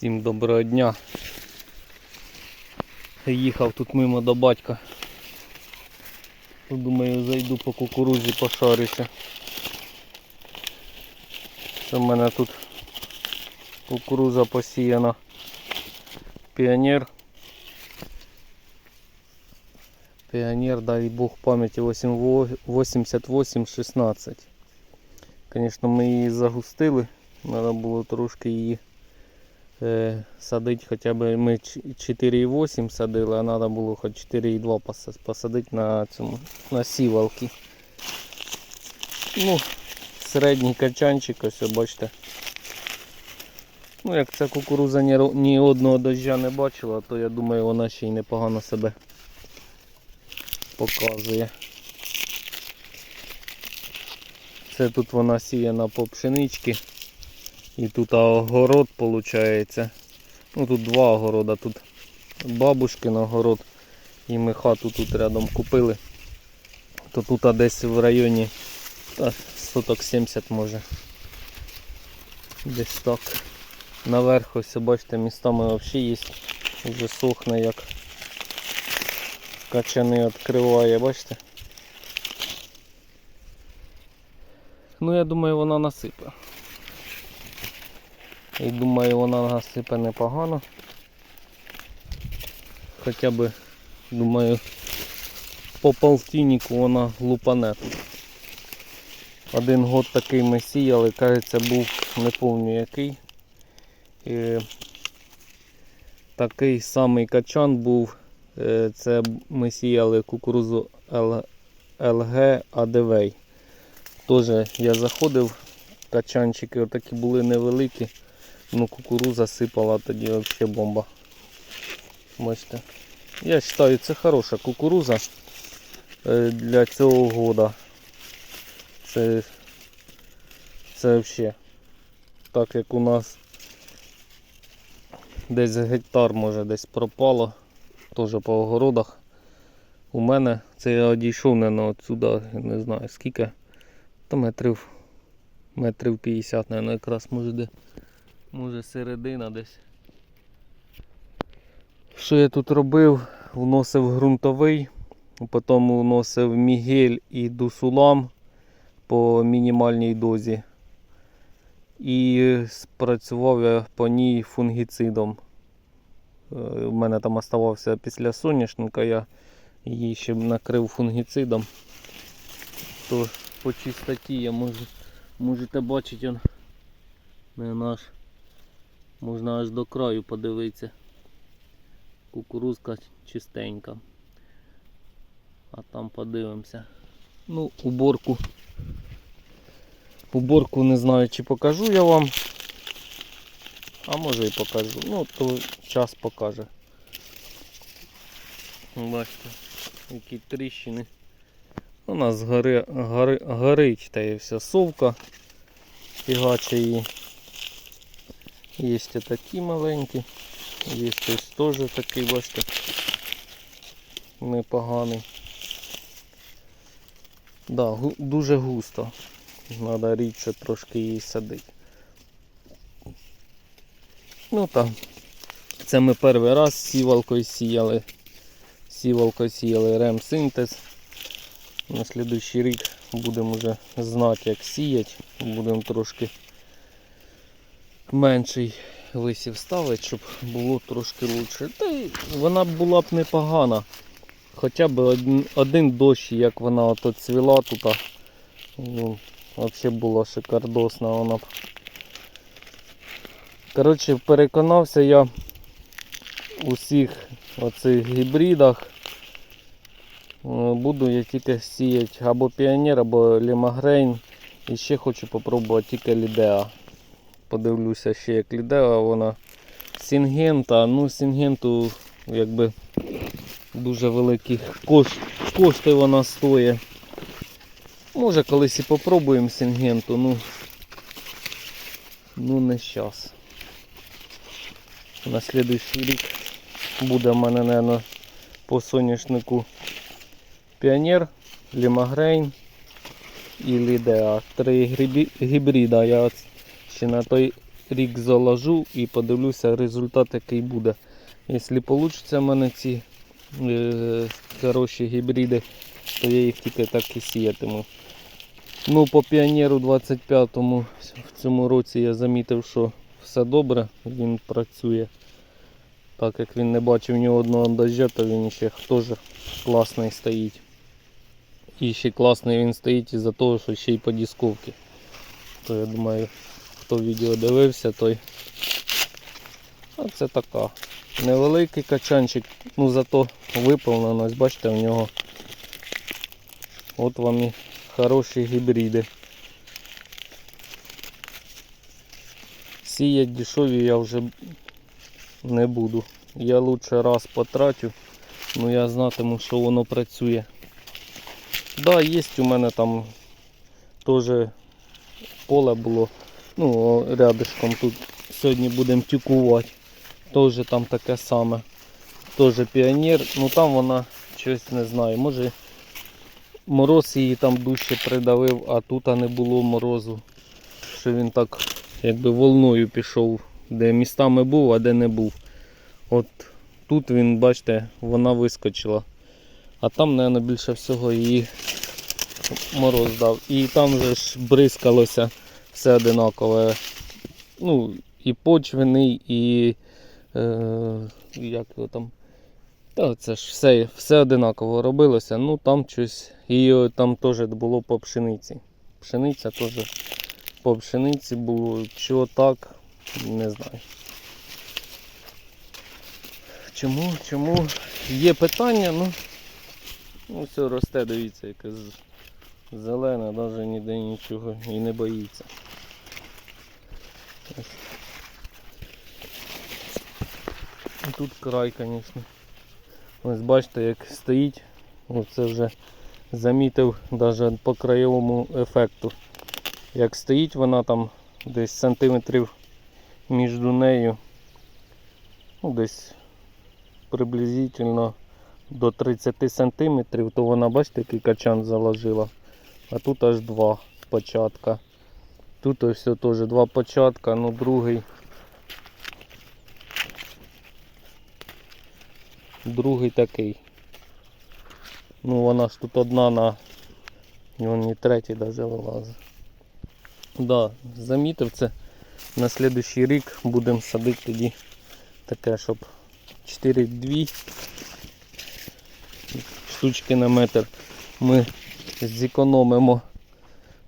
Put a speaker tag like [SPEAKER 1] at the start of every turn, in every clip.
[SPEAKER 1] Всім доброго дня. Їхав тут мимо до батька. Думаю, зайду по кукурузі пошарюся. Що в мене тут кукуруза посіяна. Піонер. Піонер, дай Бог пам'яті 88-16. Звісно, ми її загустили. Треба було трошки її садити хоча б ми 4,8 садили, а треба було хоч 4,2 посадити на цьому на сівалки. Ну, середній качанчик, ось бачите. Ну, як ця кукуруза ні, ні одного дождя не бачила, то я думаю вона ще й непогано себе показує. Це тут вона сіяна по пшенички. І тут огород виходить. Ну тут два огорода. Тут бабушкин огород. І ми хату тут рядом купили. То тут десь в районі та, соток 70 може. Десь так. Наверх ось бачите, містами взагалі є. Вже сохне як качани відкриває, бачите? Ну я думаю вона насипе. І думаю вона насипе непогано. Хоча б, думаю, по полтиннику вона лупане. Один год такий ми сіяли, кажеться, був, не пам'ятаю який. І такий самий качан був. Е, Це ми сіяли кукурузу ЛГ АДВ. Теж я заходив, качанчики отакі були невеликі. Ну кукуруза сипала тоді взагалі бомба. Бачите. Я вважаю, це хороша кукуруза е, для цього года. Це, це взагалі. Так як у нас десь гектар може десь пропало. Теж по огородах. У мене це я одійшов не отсюда, не знаю скільки. То метрів метрів 50, наверное, якраз може де. Може середина десь. Що я тут робив? Вносив ґрунтовий, потім вносив мігель і дусулам по мінімальній дозі. І спрацював я по ній фунгіцидом. Е, У мене там оставався після соняшника, я її ще накрив фунгіцидом. То по чистоті я можу, можете бачити он, не наш. Можна аж до краю подивитися. Кукурузка чистенька. А там подивимося. Ну, уборку. Уборку не знаю чи покажу я вам. А може і покажу. Ну, то час покаже. Бачите, які тріщини. У нас гори, гори, горить та і вся совка. Фігаче її. Є такі маленькі. Є ось теж такий, бачите, непоганий. Да, гу- дуже густо. Треба рідше трошки її садити. Ну так. Це ми перший раз сівалкою сіяли. Сівалкою сіяли ремсинтез. На слідуючий рік будемо вже знати, як сіяти. Будемо трошки менший висів ставити, щоб було трошки краще. Та й вона була б непогана. Хоча б один, один дощ, як вона ото цвіла тут. Ну, взагалі була шикардосна вона б. Коротше, переконався я у всіх оцих гібридах. Е, Буду я тільки сіяти або піонер, або лімагрейн. І ще хочу попробувати тільки лідеа. Подивлюся ще як лідеа, вона сінгента. Ну сінгенту якби дуже великих кош... коштів вона стоїть. Може колись і попробуємо сінгенту, ну, ну не зараз. На слідуючий рік буде в мене, наверное, по соняшнику Піонер, Лімагрейн і Лідеа. Три гібрида. Я ще на той рік заложу і подивлюся результат, який буде. Якщо вийде в мене ці е, хороші гібриди, то я їх тільки так і сіятиму. Ну, по піонеру 25-му в цьому році я замітив, що все добре, він працює. Так як він не бачив ні одного дождя, то він ще теж класний стоїть. І ще класний він стоїть із-за того, що ще й по дисковці. То я думаю, хто відео дивився, той. А це така. Невеликий качанчик, ну зато виповнено, бачите, в нього от вам і хороші гібриди. Сіять дешеві я вже не буду. Я лучше раз потрачу, ну я знатиму, що воно працює. Да, є у мене там теж поле було. Ну, рядышком тут сьогодні будемо тюкувати. Теж там таке саме. Теж піонер. Ну там вона щось не знаю. Може мороз її там дужче придавив, а тут не було морозу. Що він так якби волною пішов, де містами був, а де не був. От тут він, бачите, вона вискочила. А там, мабуть, більше всього її мороз дав. І там же ж бризкалося все одинакове. Ну, і почвений, і е, як його там. Та це ж все, все одинаково робилося. Ну там щось. І е, там теж було по пшениці. Пшениця теж по пшениці було. Чого так, не знаю. Чому, чому є питання, ну, ну все росте, дивіться, яке з- зелене, навіть ніде нічого і не боїться. Ось. Тут край, звісно. Ось бачите, як стоїть. Оце вже замітив навіть по краєвому ефекту. Як стоїть вона там десь сантиметрів між нею. Ну, десь приблизительно до 30 сантиметрів, то вона, бачите, який качан заложила. А тут аж два початка. Тут все теж два початка, ну другий. Другий такий. Ну вона ж тут одна на. І вон і третій навіть вилазить. Да, замітив це. На слідуючий рік будемо садити тоді таке, щоб 4-2 штучки на метр ми зекономимо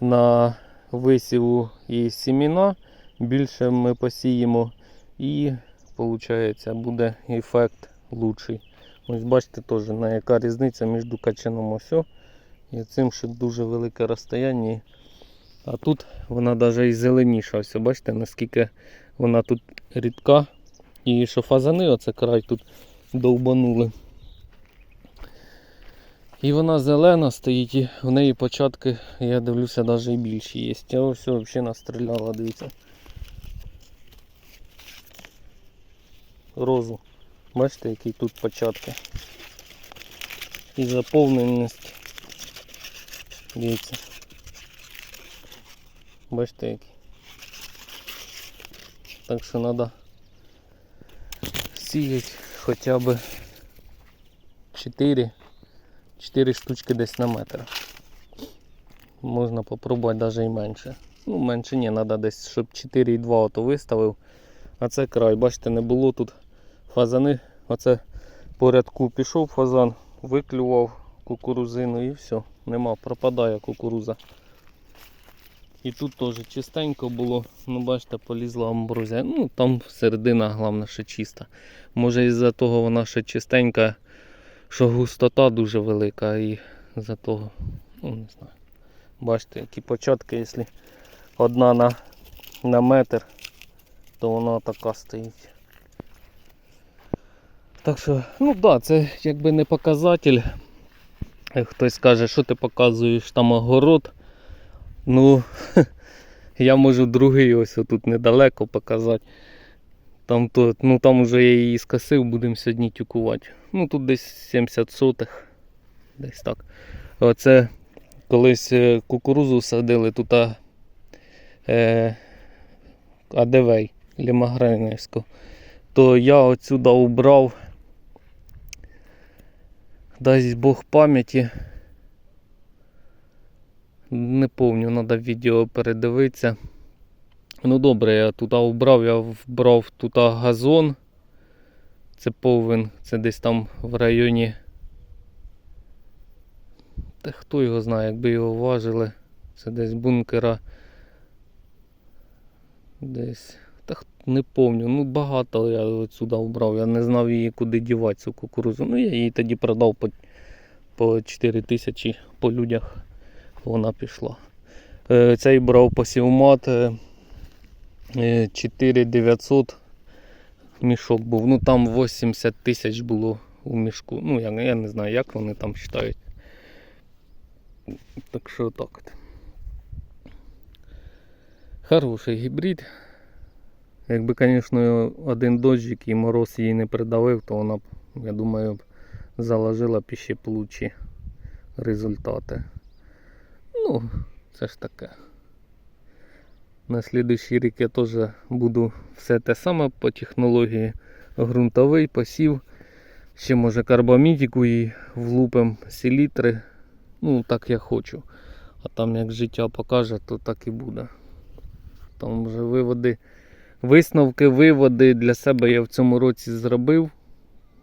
[SPEAKER 1] на висіву і сіміна, більше ми посіємо і виходить буде ефект лучший. Ось бачите теж на яка різниця між качаном ось і цим ще дуже велике розстояння. А тут вона навіть і зеленіша. Ось бачите наскільки вона тут рідка. І що фазани, оце край тут довбанули. І вона зелена стоїть, і в неї початки, я дивлюся, навіть і більші є. А ось взагалі настріляла, дивіться. Розу. Бачите, які тут початки. І заповненість. Дивіться. Бачите які. Так що треба сіяти хоча б 4 4 штучки десь на метр. Можна попробувати навіть і менше. Ну, менше ні, треба десь, щоб 4,2 ото виставив. А це край, бачите, не було тут фазани. Оце по рядку пішов фазан, виклював кукурузину і все. Нема, пропадає кукуруза. І тут теж чистенько було, ну бачите, полізла амброзія. Ну там середина, головне, ще чиста. Може із-за того вона ще чистенька, що густота дуже велика і за того, ну не знаю. Бачите, які початки, якщо одна на, на метр, то вона така стоїть. Так що, ну так, да, це якби не показатель. Хтось каже, що ти показуєш там огород. Ну, я можу другий ось тут недалеко показати. Там то, ну там уже я її скосив, будемо сьогодні тюкувати. Ну тут десь 70 сотих. Десь так. Оце колись е, кукурузу садили, тут е, Адевей Лімагренівську, то я отсюда убрав, дасть Бог пам'яті. Не помню, треба відео передивитися. Ну добре, я тут убрав, я вбрав тут газон. Це повен, це десь там в районі. Та хто його знає, якби його важили. Це десь бункера. Десь. Та не помню. Ну багато я отсюда убрав. Я не знав її куди дівати, цю кукурузу. Ну я її тоді продав по, по 4 тисячі по людях. Вона пішла. Е, Цей брав посівмат е, 4900 мішок був. Ну там 80 тисяч було у мішку. Ну я, я не знаю, як вони там вважають. Так що так. Хороший гібрид. Якби, звісно, один дощик і мороз її не придавив, то вона б, я думаю, б заложила б б результати. Ну, це ж таке. На слідуючий рік я теж буду все те саме по технології ґрунтовий посів. Ще може карбамідіку і влупим селітри. Ну, так я хочу. А там як життя покаже, то так і буде. Там вже виводи, висновки, виводи для себе я в цьому році зробив.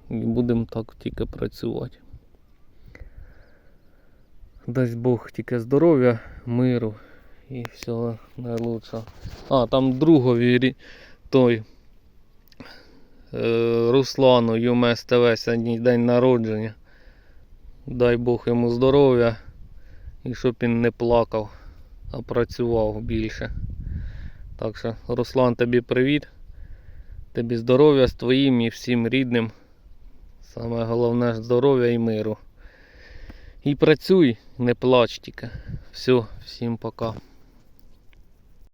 [SPEAKER 1] І будемо так тільки працювати. Дасть Бог тільки здоров'я, миру і всього найлучшого. А, там другові той е, Руслану ЮМС ТВ сьогодні день народження. Дай Бог йому здоров'я і щоб він не плакав, а працював більше. Так що, Руслан, тобі привіт. Тобі здоров'я з твоїм і всім рідним. Саме головне здоров'я і миру. І працюй, не плач тільки. Все, всім пока.